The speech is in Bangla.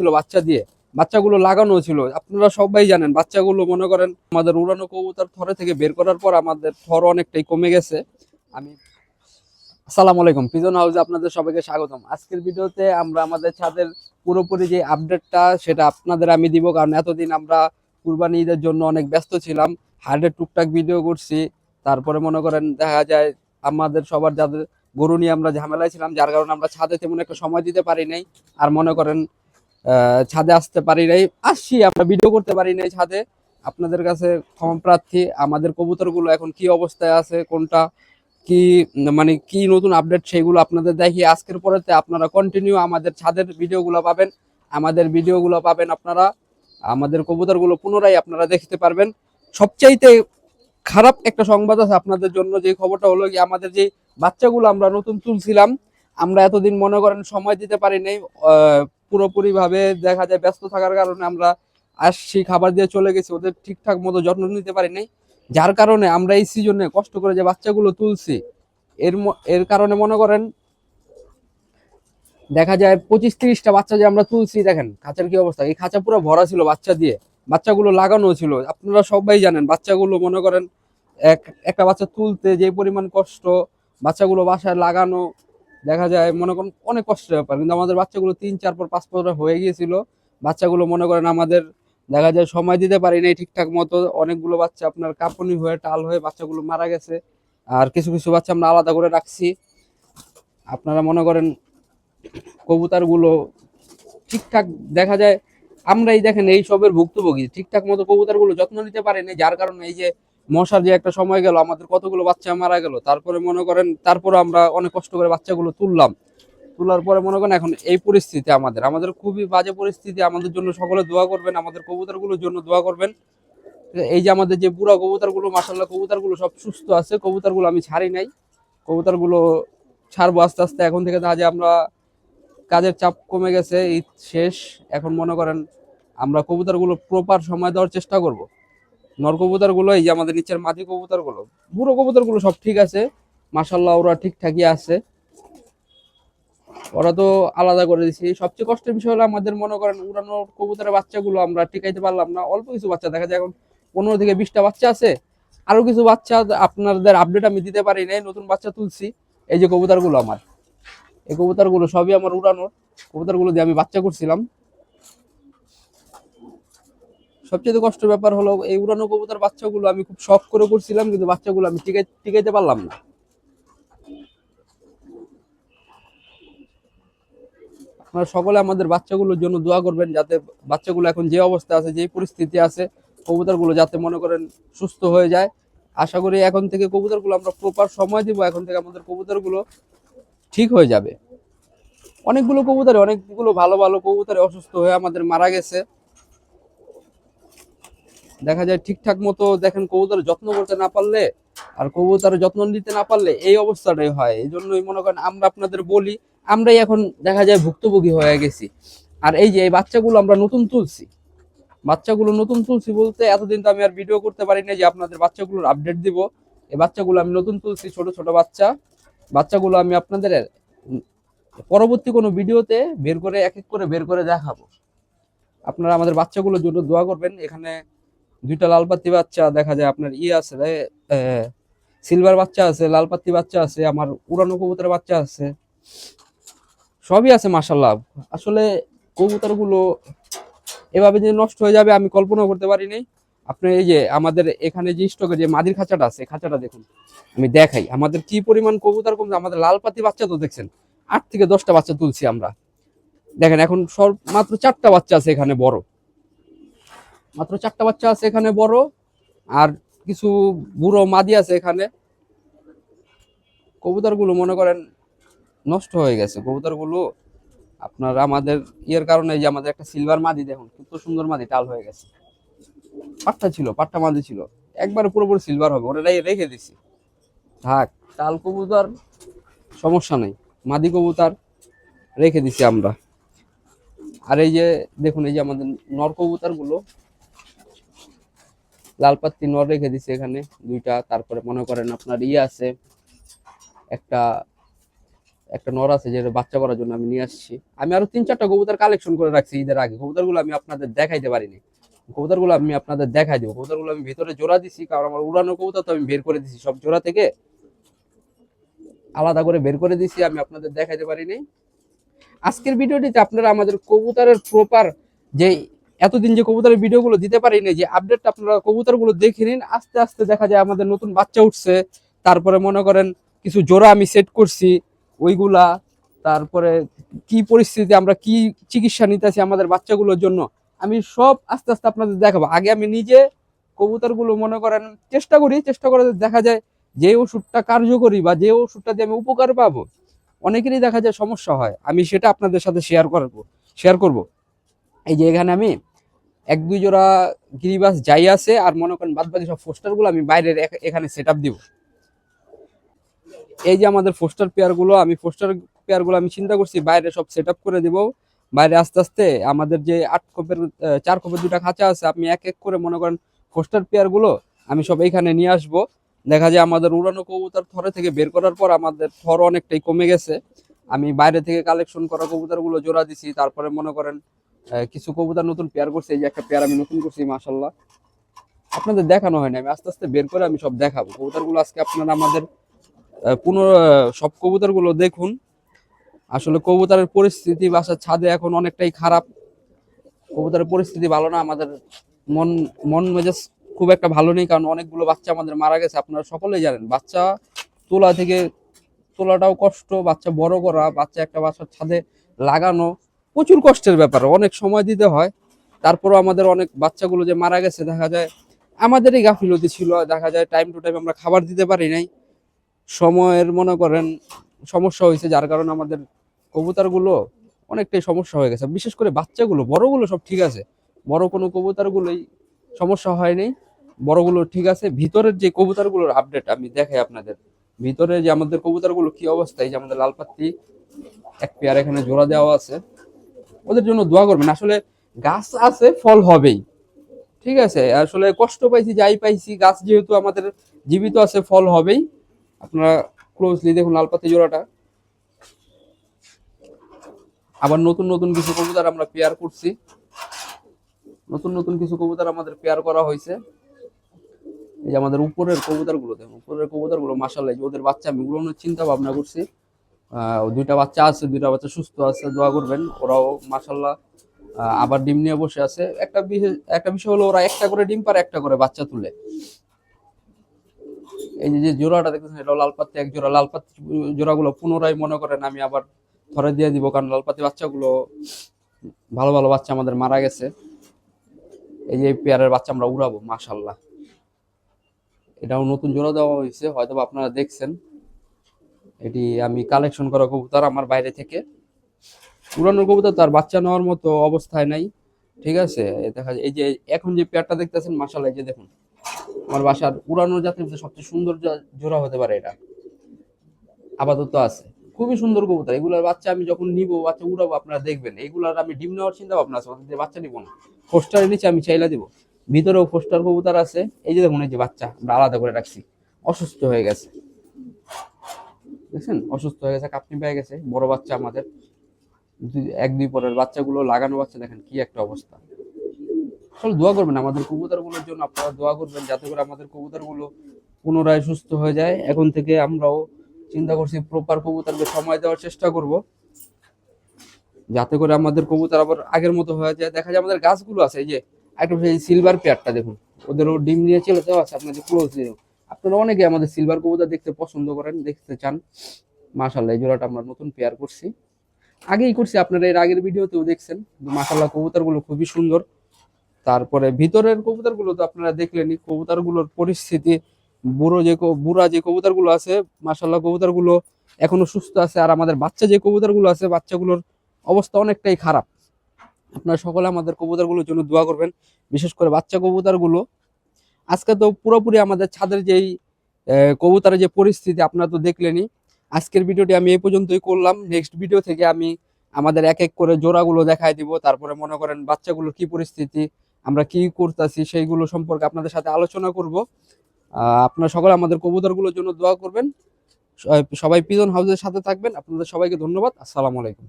ছিল বাচ্চা দিয়ে। বাচ্চাগুলো লাগানো ছিল। আপনারা সবাই জানেন, বাচ্চাগুলো মনে করেন আমাদের উড়ানো কবুতর থরে থেকে বের করার পর আমাদের থর অনেকটাই কমে গেছে। আমি আসসালামু আলাইকুম, পিজন হাউসে আপনাদের সবাইকে স্বাগতম। আজকের ভিডিওতে আমরা আমাদের ছাদের পুরোপুরি যে আপডেটটা সেটা আপনাদের আমি দিব, কারণ এতদিন আমরা কুরবানি ঈদের জন্য অনেক ব্যস্ত ছিলাম। হার্ডের টুকটাক ভিডিও করছি। তারপরে মনে করেন দেখা যায় আমাদের সবার যাদের গরু নিয়ে আমরা ঝামেলায় ছিলাম, যার কারণে আমরা ছাদে তেমন একটা সময় দিতে পারি নাই। আর মনে করেন ছাদে আসতে পারি নাই। আসছি, আমরা ভিডিও করতে পারি নাই ছাদে। আপনাদের কাছে ক্ষমা প্রার্থী, আমাদের কবুতরগুলো এখন কি অবস্থায় আছে, কোনটা, কি মানে কি নতুন আপডেট সেগুলো আপনাদের দেখি আজকের পরেতে আপনারা কন্টিনিউ আমাদের ছাদের ভিডিওগুলো পাবেন। আমাদের ভিডিওগুলো পাবেন আপনারা। আমাদের কবুতরগুলো পুনরায় আপনারা দেখতে পারবেন। সবচাইতে খারাপ একটা সংবাদ আছে আপনাদের জন্য, যে খবরটা হলো কি আমাদের যে বাচ্চাগুলো আমরা নতুন তুলছিলাম, আমরা এতদিন মনে করেন সময় দিতে পারি নাই পুরোপুরি ভাবে দেখা যায় ব্যস্ত থাকার কারণে আমরা আসছি খাবার দিয়ে চলে গেছি, ওদের ঠিকঠাক মতো যত্ন নিতে পারি নাই। যার কারণে আমরা এই সিজনে কষ্ট করে যে বাচ্চাগুলো তুলছি, এর এর কারণে মনে করেন দেখা যায় পঁচিশ তিরিশটা বাচ্চা যে আমরা তুলছি, দেখেন খাঁচার কি অবস্থা? এই খাঁচা পুরো ভরা ছিল বাচ্চা দিয়ে, বাচ্চাগুলো লাগানো ছিল। আপনারা সবাই জানেন, বাচ্চাগুলো মনে করেন এক, একটা বাচ্চা তুলতে যে পরিমাণ কষ্ট, বাচ্চাগুলো বাসায় লাগানো দেখা যায়, মনে করেন অনেক কষ্টের ব্যাপার, কিন্তু আমাদের বাচ্চাগুলো তিন, চার পর পাঁচ পর হয়ে গিয়েছিল, বাচ্চাগুলো মনে করেন আমাদের দেখা যায় সময় দিতে পারি নাই ঠিকঠাক মতো, অনেকগুলো বাচ্চা আপনার কাঁপুনি হয়ে, টাল হয়ে বাচ্চাগুলো মারা গেছে, আর কিছু কিছু বাচ্চা আমরা আলাদা করে রাখছি। আপনারা মনে করেন কবুতরগুলো ঠিকঠাক দেখা যায়, আমরাই দেখেন এই সবের ভুক্তভোগী, ঠিকঠাক মতো কবুতরগুলো যত্ন নিতে পারেনি, যার কারণে এই যে মশার যে একটা সময় গেল, আমাদের কতগুলো বাচ্চা মারা গেল, তারপরে মনে করেন তারপরে আমরা অনেক কষ্ট করে বাচ্চাগুলো তুললাম। তোলার পরে মনে করেন এখন এই পরিস্থিতি আমাদের। আমাদের খুবই বাজে পরিস্থিতি, আমাদের জন্য সকলে দোয়া করবেন, আমাদের কবুতরগুলোর জন্য দোয়া করবেন। এই যে আমাদের যে বুড়া কবুতরগুলো মাসাল্লাহ কবুতরগুলো সব সুস্থ আছে, কবুতরগুলো আমি ছাড়ি নাই। কবুতরগুলো ছাড়বো আস্তে আস্তে, এখন থেকে দেখা যায় আমরা কাজের চাপ কমে গেছে, ঈদ শেষ। এখন মনে করেন আমরা কবুতরগুলো প্রপার সময় দেওয়ার চেষ্টা করব। নর কবুতরগুলো এই যে আমাদের নিচের মাঝি কবুতরগুলো, বুড়ো কবুতরগুলো সব ঠিক আছে। মাসাল্লাহ ওরা ঠিকঠাকই আছে। ওরা তো আলাদা করে দিছি। সবচেয়ে কষ্টের বিষয় হলো আমাদের মনে করেন উড়ানো কবুতরের বাচ্চাগুলো আমরা টিকাইতে পারলাম না। অল্প কিছু বাচ্চা, দেখা যায় এখন পনেরো থেকে বিশটা বাচ্চা আছে। আরও কিছু বাচ্চা আপনাদের আপডেট আমি দিতে পারি নাই, নতুন বাচ্চা তুলছি। এই যে কবুতরগুলো আমার। এই কবুতরগুলো সবই আমার উড়ানোর। কবুতরগুলো দিয়ে আমি বাচ্চা করছিলাম। সবচেয়ে কষ্টের ব্যাপার হলো এই উড়ানো কবুতর বাচ্চাগুলো আমি খুব শখ করে করছিলাম কিন্তু বাচ্চাগুলো আমি টিকাই টিকাইতে পারলাম না। আপনারা সকলে আমাদের বাচ্চাগুলোর জন্য দোয়া করবেন যাতে বাচ্চাগুলো এখন যে অবস্থা আছে, যে পরিস্থিতি আছে, কবুতরগুলো যাতে মনে করেন সুস্থ হয়ে যায়। আশা করি এখন থেকে কবুতরগুলো আমরা প্রপার সময় দিব, এখন থেকে আমাদের কবুতরগুলো ঠিক হয়ে যাবে। অনেকগুলো কবুতরে, অনেকগুলো ভালো ভালো কবুতরে অসুস্থ হয়ে আমাদের মারা গেছে। দেখা যায় ঠিকঠাক মতো দেখেন কবুতরের যত্ন করতে না পারলে আর কবুতরের যত্ন নিতে না পারলে এই অবস্থাটাই হয়। এই জন্যই মনে করেন আমরা আপনাদের বলি, আমরাই এখন দেখা যায় ভুক্তভোগী হয়ে গেছি। আর এই যে এই বাচ্চাগুলো আমরা নতুন তুলছি, বাচ্চাগুলো নতুন তুলছি বলতে এতদিন তো আমি আর ভিডিও করতে পারি না যে আপনাদের বাচ্চাগুলোর আপডেট দিব। এই বাচ্চাগুলো আমি নতুন তুলছি, ছোট ছোট বাচ্চা। বাচ্চাগুলো আমি আপনাদের পরবর্তী কোনো ভিডিওতে বের করে এক এক করে বের করে দেখাবো। আপনারা আমাদের বাচ্চাগুলোর জন্য দোয়া করবেন। এখানে দুইটা লাল পাত্তি বাচ্চা, দেখা যায় আপনার ইয়ে আছে সিলভার বাচ্চা আছে, লাল পাত্তি বাচ্চা আছে, আমার উড়ানো কবুতরের বাচ্চা আছে। সবই আছে মাসাল্লাহ আসলে কবুতরগুলো এভাবে যে নষ্ট হয়ে যাবে, আমি কল্পনা করতে পারিনি আপনি এই যে আমাদের এখানে যে স্টকে যে মাদির খাঁচাটা আছে খাঁচাটা দেখুন, আমি দেখাই। আমাদের কি পরিমাণ কবুতর কমছে আমাদের লাল পাতি বাচ্চা তো দেখছেন, আট থেকে দশটা বাচ্চা তুলছি আমরা। দেখেন, এখন সব মাত্র চারটা বাচ্চা আছে এখানে বড়। মাত্র চারটা বাচ্চা আছে এখানে বড় আর কিছু বুড়ো মাদি আছে এখানে। কবুতরগুলো মনে করেন নষ্ট হয়ে গেছে। কবুতরগুলো আপনার আমাদের ইয়ের কারণে যে আমাদের একটা সিলভার মাদি দেখুন, কত সুন্দর মাদি, টাল হয়ে গেছে। পাট্টা ছিল, পাট্টা মাদি ছিল। একবারে পুরোপুরি সিলভার হবে ওটাই রেখে দিছি। থাক, টাল কবুতর, সমস্যা নেই। মাদি কবুতর রেখে দিছি আমরা। আর এই যে দেখুন, এই যে আমাদের নর কবুতর লাল পাত্তি নর রেখে দিছি এখানে দুইটা। তারপরে মনে করেন আপনার ইয়ে আছে, একটা একটা নর আছে যেটা বাচ্চা করার জন্য আমি নিয়ে আসছি। আমি আরও তিন চারটা কবুতর কালেকশন করে রাখছি ঈদের আগে। কবুতরগুলো আমি আপনাদের দেখাইতে পারিনি। কবুতরগুলো আমি আপনাদের দেখাই দিব। কবুতরগুলো আমি ভিতরে জোড়া দিছি, কারণ আমার উড়ানো কবুতর তো আমি বের করে দিছি। সব জোড়া থেকে আলাদা করে বের করে দিছি, আমি আপনাদের দেখাইতে পারিনি। আজকের ভিডিওটিতে আপনারা আমাদের কবুতরের প্রপার যে এতদিন যে কবুতরের ভিডিওগুলো দিতে পারিনি, যে আপডেটটা আপনারা কবুতরগুলো দেখে নিন, আস্তে আস্তে দেখা যায় আমাদের নতুন বাচ্চা উঠছে। তারপরে মনে করেন কিছু জোড়া আমি সেট করছি, ওইগুলা, তারপরে কি পরিস্থিতি আমরা কি চিকিৎসা নিতেছি আমাদের বাচ্চাগুলোর জন্য, আমি সব আস্তে আস্তে আপনাদের দেখাবো। আগে আমি নিজে কবুতরগুলো মনে করেন চেষ্টা করি, চেষ্টা করে দেখা যায় যে ওষুধটা কার্যকরী বা যে ওষুধটা দিয়ে আমি উপকার পাবো। অনেকেরই দেখা যায় সমস্যা হয়, আমি সেটা আপনাদের সাথে শেয়ার করব শেয়ার করব। এই যে এখানে আমি এক, দুই জোড়া গিরিবাস যাই আছে, আর মনে করেন বাদ বাকি সব পোস্টারগুলো আমি বাইরের এখানে সেট আপ দিব। এই যে আমাদের পোস্টার পেয়ারগুলো, আমি পোস্টার পেয়ারগুলো আমি চিন্তা করছি, বাইরে সব সেট করে দিব। বাইরে আস্তে আস্তে আমাদের যে আট কোপের চার কোপের দুটা খাঁচা আছে, আপনি এক এক করে মনে করেন পোস্টার পেয়ারগুলো আমি সব এইখানে নিয়ে আসব। দেখা যায় আমাদের উড়ানো কবুতর থরে থেকে বের করার পর আমাদের থর অনেকটাই কমে গেছে। আমি বাইরে থেকে কালেকশন করা কবুতরগুলো জোড়া দিছি, তারপরে মনে করেন কিছু কবুতর নতুন পেয়ার করছে, এই যে একটা পেয়ার আমি নতুন করছি মাসাল্লাহ আপনাদের দেখানো হয়নি, আমি আস্তে আস্তে বের করে আমি সব দেখাবো। কবুতরগুলো আজকে আপনারা আমাদের পুনর সব কবুতরগুলো দেখুন। আসলে কবুতরের পরিস্থিতি বাসার ছাদে এখন অনেকটাই খারাপ। কবুতরের পরিস্থিতি ভালো না, আমাদের মন মন মেজাজ খুব একটা ভালো নেই, কারণ অনেকগুলো বাচ্চা আমাদের মারা গেছে, আপনারা সকলেই জানেন। বাচ্চা তোলা থেকে তোলাটাও কষ্ট, বাচ্চা বড় করা, বাচ্চা একটা বাচ্চার ছাদে লাগানো প্রচুর কষ্টের ব্যাপার, অনেক সময় দিতে হয়। তারপরও আমাদের অনেক বাচ্চাগুলো যে মারা গেছে, দেখা যায় আমাদেরই গাফিলতি ছিল, দেখা যায় টাইম টু টাইম আমরা খাবার দিতে পারি নাই। সময়ের, মনে করেন, সমস্যা হয়েছে, যার কারণে আমাদের কবুতরগুলো অনেকটাই সমস্যা হয়ে গেছে। বিশেষ করে বাচ্চাগুলো, বড়গুলো সব ঠিক আছে। বড় কোনো কবুতরগুলোই সমস্যা হয়নি বড়গুলো ঠিক আছে। ভিতরের যে কবুতরগুলোর আপডেট আমি দেখাই আপনাদের। ভিতরে যে আমাদের কবুতরগুলো কি অবস্থা এই যে আমাদের লালপাত্তি এক পেয়ার এখানে জোড়া দেওয়া আছে। ওদের জন্য দোয়া করবেন। আসলে গাছ আছে, ফল হবেই। ঠিক আছে? আসলে কষ্ট পাইছি, যাই পাইছি, গাছ যেহেতু আমাদের জীবিত আছে, ফল হবেই। আপনারা ক্লোজলি দেখুন লালপাতি জোড়াটা। আবার নতুন নতুন কিছু কবুতর আমরা পেয়ার করছি। নতুন নতুন কিছু কবুতর আমাদের পেয়ার করা হয়েছে। এই যে আমাদের উপরের কবুতরগুলো দেখুন, উপরের কবুতরগুলো মাসাল্লাহ ওদের বাচ্চা, আমি উড়ানোর চিন্তা ভাবনা করছি। দুইটা বাচ্চা আছে, দুইটা বাচ্চা সুস্থ আছে, দোয়া করবেন। ওরাও মাসাল্লাহ আবার ডিম নিয়ে বসে আছে। একটা একটা বিষয় হলো ওরা একটা করে ডিম পারে, একটা করে বাচ্চা তুলে। এই যে জোড়াটা দেখতেছেন এটা লালপাতি এক জোড়া। লালপাতি জোড়াগুলো পুনরায় মনে করেন, আমি আবার ধরে দিয়ে দিব, কারণ লালপাতি বাচ্চাগুলো ভালো ভালো বাচ্চা আমাদের মারা গেছে। এই যে পেয়ারের বাচ্চা আমরা উড়াবো মাশাল্লাহ এটাও নতুন জোড়া দেওয়া হয়েছে হয়তো আপনারা দেখছেন। এটি আমি কালেকশন করা কবুতর আমার বাইরে থেকে। উড়ানোর কবুতর তার বাচ্চা নেওয়ার মতো অবস্থায় নাই, ঠিক আছে? দেখা যায়, এই যে এখন যে পেয়ারটা দেখতেছেন এই যে দেখুন, আমার বাসার উড়ানোর জাতের মধ্যে সবচেয়ে সুন্দর জোড়া হতে পারে এটা। আপাতত আছে। খুবই সুন্দর কবুতর, এগুলোর বাচ্চা আমি যখন নিব, বাচ্চা উড়াবো, আপনারা দেখবেন। এগুলার আমি ডিম নেওয়ার চিন্তা ভাবনা আছে বাচ্চা নিব না। পোস্টারের নিচে আমি চাইলা দিব। ভিতরেও পোস্টার কবুতর আছে। এই যে দেখুন, এই যে বাচ্চা, আমরা আলাদা করে রাখছি। অসুস্থ হয়ে গেছে। দেখছেন? অসুস্থ হয়ে গেছে, কাপনি পেয়ে গেছে, বড় বাচ্চা আমাদের। এক, দুই পরের বাচ্চাগুলো, লাগানো বাচ্চা, দেখেন কি একটা অবস্থা। আসলে দোয়া করবেন আমাদের কবুতরগুলোর জন্য, আপনারা দোয়া করবেন যাতে করে আমাদের কবুতরগুলো পুনরায় সুস্থ হয়ে যায়। এখন থেকে আমরাও চিন্তা করছি প্রপার কবুতরকে সময় দেওয়ার চেষ্টা করব। যাতে করে আমাদের কবুতর আবার আগের মতো হয়ে যায়। দেখা যায় আমাদের গাছগুলো আছে, এই যে একটা সিলভার পেয়ারটা দেখুন। ওদেরও ডিম নিয়ে চলে যাওয়া আছে, আপনাদের ক্লোজ আপনারা অনেকে আমাদের সিলভার কবুতর দেখতে পছন্দ করেন, দেখতে চান। মাশাল্লাহ এই জোড়াটা আমরা নতুন পেয়ার করছি। আগেই করছি, আপনারা এর আগের ভিডিওতেও দেখছেন। মাশাল্লাহ কবুতরগুলো খুবই সুন্দর। তারপরে ভিতরের কবুতরগুলো তো আপনারা দেখলেনই, কবুতরগুলোর পরিস্থিতি, বুড়ো যে বুড়া যে কবুতরগুলো আছে মাশাল্লাহ কবুতরগুলো এখনও সুস্থ আছে। আর আমাদের বাচ্চা যে কবুতরগুলো আছে, বাচ্চাগুলোর অবস্থা অনেকটাই খারাপ। আপনারা সকলে আমাদের কবুতরগুলোর জন্য দোয়া করবেন। বিশেষ করে বাচ্চা কবুতরগুলো আজকে তো পুরোপুরি আমাদের ছাদের যেই কবুতরের যে পরিস্থিতি, আপনারা তো দেখলেনই। আজকের ভিডিওটি আমি এই পর্যন্তই করলাম। নেক্সট ভিডিও থেকে আমি আমাদের এক এক করে জোড়াগুলো দেখাই দিব। তারপরে মনে করেন বাচ্চাগুলোর কি পরিস্থিতি, আমরা কি করতেছি, সেইগুলো সম্পর্কে আপনাদের সাথে আলোচনা করব। আপনারা সকলে আমাদের কবুতরগুলোর জন্য দোয়া করবেন। সবাই পিজন হাউসের সাথে থাকবেন। আপনাদের সবাইকে ধন্যবাদ। আসসালামু আলাইকুম।